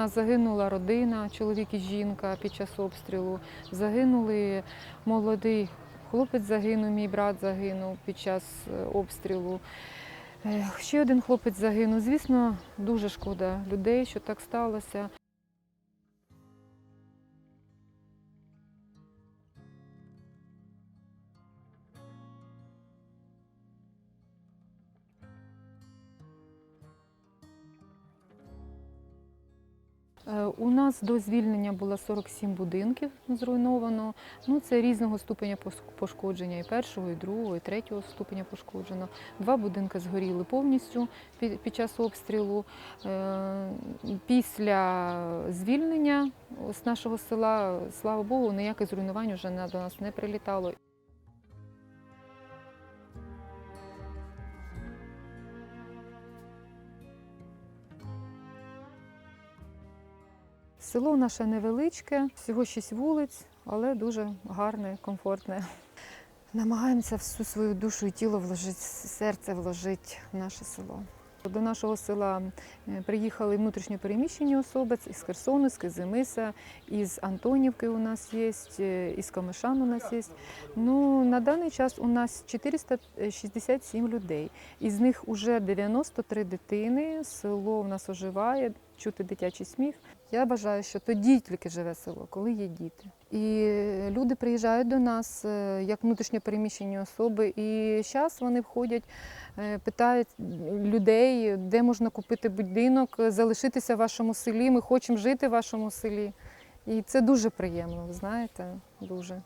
нас загинула родина, чоловік і жінка під час обстрілу. Загинули молодий хлопець загинув, мій брат загинув під час е, обстрілу. Е, Ще один хлопець загинув. Звісно, дуже шкода людей, що так сталося. У нас до звільнення було 47 будинків зруйновано. Ну, це різного ступеня пошкодження, і першого, і другого, і третього ступеня пошкоджено. Два будинки згоріли повністю під, час обстрілу. Е, Після звільнення з нашого села, слава Богу, ніяке зруйнувань вже до нас не прилітало. Село наше невеличке, всього шість вулиць, але дуже гарне, комфортне. Намагаємося всю свою душу і тіло вложити, серце вложити в наше село. До нашого села е, приїхали внутрішньопереміщені особи із Херсону, з Кизимиса, із Антонівки у нас є, е, із Камишан у нас є. Ну, на даний час у нас 467 людей. Із них вже 93 дитини. Село в нас оживає, чути дитячий сміх. Я вважаю, що тоді тільки живе село, коли є діти. І люди приїжджають до нас е, як внутрішньопереміщені особи, і зараз вони входять, е, питають людей, де можна купити будинок, залишитися в вашому селі. Ми хочемо жити в вашому селі. І це дуже приємно, ви знаєте, дуже.